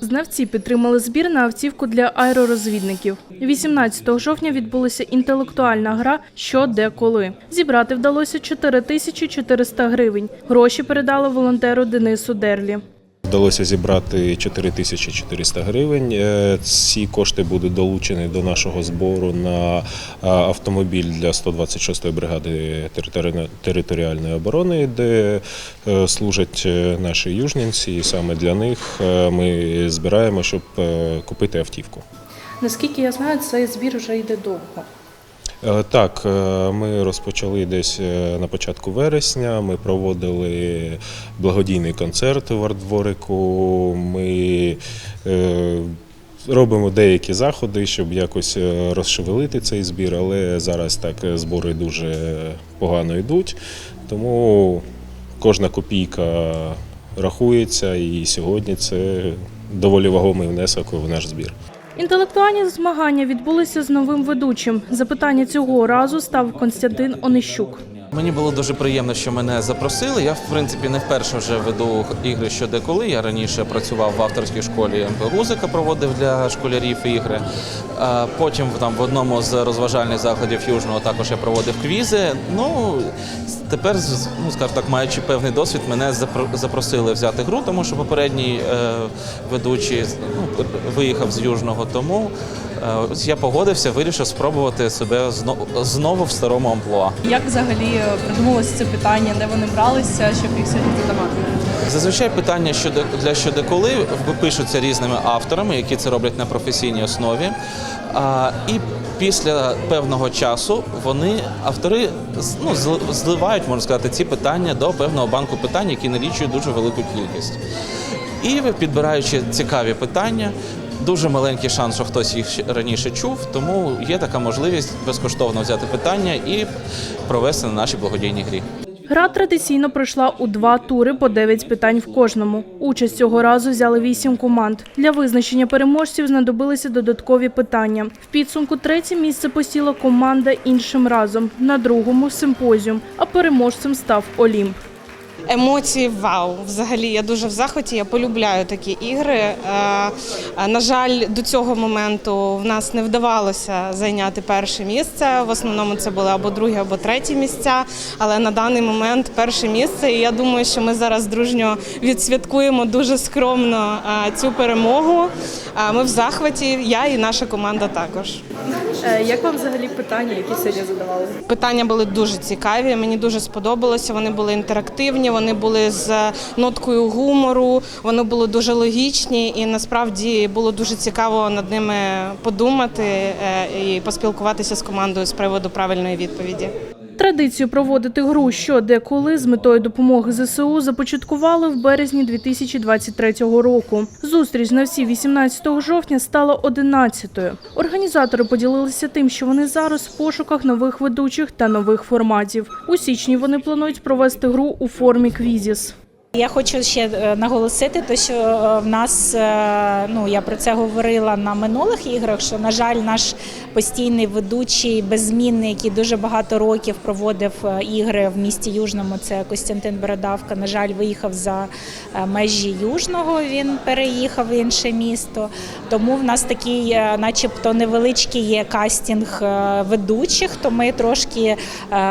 Знавці підтримали збір на автівку для аеророзвідників. 18 жовтня відбулася інтелектуальна гра «Що, де, коли». Зібрати вдалося 4400 гривень. Гроші передали волонтеру Денису Дерлі. Вдалося зібрати 4400 гривень. Е, Ці кошти будуть долучені до нашого збору на автомобіль для 126-ї бригади територіальної- оборони, де е, служать е, наші южненці. І саме для них е, ми збираємо, щоб е, купити автівку. Наскільки я знаю, цей збір вже йде довго. Е, Так, е, ми розпочали десь е, на початку вересня. Ми проводили благодійний концерт в артдворику. Ми е, робимо деякі заходи, щоб якось е, розшевелити цей збір, але зараз так е, збори дуже погано йдуть. Тому кожна копійка рахується, і сьогодні це доволі вагомий внесок в наш збір. Інтелектуальні змагання відбулися з новим ведучим. Запитання цього разу став Константин Онищук. Мені було дуже приємно, що мене запросили. Я, в принципі, не вперше вже веду ігри що деколи. Я раніше працював в авторській школі Гузика, проводив для школярів ігри. Потім там в одному з розважальних закладів Южного також я проводив квізи. Ну тепер, ну скажімо так, маючи певний досвід, мене запро- запросили взяти гру, тому що попередній е, ведучий ну, виїхав з Южного. Тому я погодився, вирішив спробувати себе знову, знову в старому амплуа. Як взагалі е, придумалося це питання, де вони бралися, щоб їх сьогодні задавати? Зазвичай питання щодо для щодеколи пишуться різними авторами, які це роблять на професійній основі. А, і після певного часу вони автори ну, зливають, можна сказати, ці питання до певного банку питань, які налічують дуже велику кількість. І підбираючи цікаві питання, дуже маленький шанс, що хтось їх раніше чув, тому є така можливість безкоштовно взяти питання і провести на нашій благодійній грі. Гра традиційно пройшла у два тури по 9 питань в кожному. Участь цього разу взяли 8 команд. Для визначення переможців знадобилися додаткові питання. В підсумку третє місце посіла команда іншим разом, на другому симпозіум, а переможцем став Олімп. Емоції вау. Взагалі я дуже в захваті. Я полюбляю такі ігри. Е, е, На жаль, до цього моменту в нас не вдавалося зайняти перше місце. В основному це були або другі, або треті місця. Але на даний момент перше місце. І я думаю, що ми зараз дружньо відсвяткуємо дуже скромно е, цю перемогу. Ми в захваті. Я і наша команда також. Як вам взагалі питання, які сьогодні задавали? Питання були дуже цікаві. Мені дуже сподобалося. Вони були інтерактивні, вони були з ноткою гумору, вони були дуже логічні, і насправді було дуже цікаво над ними подумати е, і поспілкуватися з командою з приводу правильної відповіді. Традицію проводити гру що де коли з метою допомоги ЗСУ започаткували в березні 2023 року. Зустріч на всі 18 жовтня стала 11-ю. Організатори поділилися тим, що вони зараз в пошуках нових ведучих та нових форматів. У січні вони планують провести гру у формі квізіс. Я хочу ще е, наголосити, те, що е, в нас е, ну я про це говорила на минулих іграх. Що на жаль, наш постійний ведучий беззмінний, який дуже багато років проводив ігри в місті Южному. Це Костянтин Бородавка. На жаль, виїхав за межі Южного. Він переїхав в інше місто. Тому в нас такий, начебто, невеличкий є кастинг ведучих. То ми трошки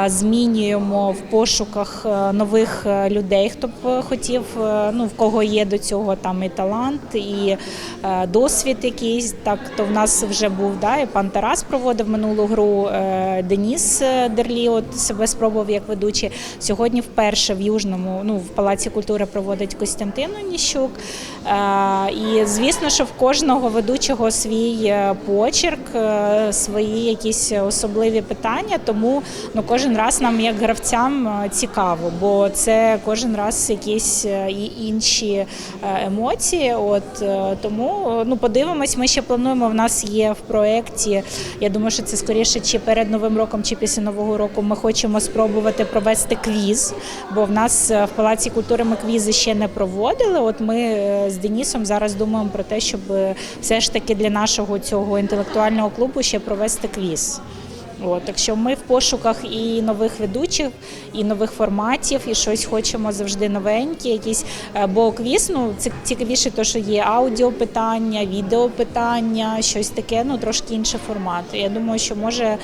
змінюємо в пошуках нових людей, хто б хотів, е, ну в кого є до цього там і талант, і е, досвід якийсь. Так то в нас вже був да, і пан Тарас проводив минулу гру. е, Деніс Дерлі от себе спробував як ведучий. Сьогодні вперше в Южному, ну в Палаці культури проводить Костянтин Оніщук. І звісно, що в кожного ведучого свій почерк, свої якісь особливі питання. Тому ну кожен раз нам, як гравцям, цікаво, бо це кожен раз якісь е, і інші е, емоції. От е, тому ну подивимось. Ми ще плануємо. В нас є в проєкті. Я думаю, що це скоріше чи перед новим роком, чи після нового року. Ми хочемо спробувати провести квіз, бо в нас в палаці культури ми квізи ще не проводили. От ми з Денісом зараз думаємо про те, щоб все ж таки для нашого цього інтелектуального клубу ще провести квіз. От, так що ми в пошуках і нових ведучих, і нових форматів, і щось хочемо завжди новеньке, якісь е, бо квіз, ну це цікавіше, то що є аудіо питання, відео питання, щось таке, ну трошки інший формат. Я думаю, що може е,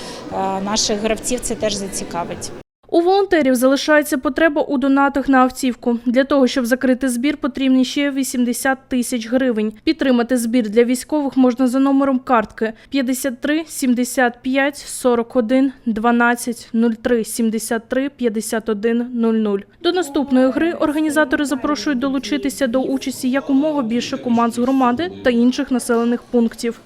наших гравців це теж зацікавить. У волонтерів залишається потреба у донатах на автівку. Для того, щоб закрити збір, потрібні ще 80 тисяч гривень. Підтримати збір для військових можна за номером картки 53 75 41 12 03 73 51 00. До наступної гри організатори запрошують долучитися до участі якомога більше команд з громади та інших населених пунктів.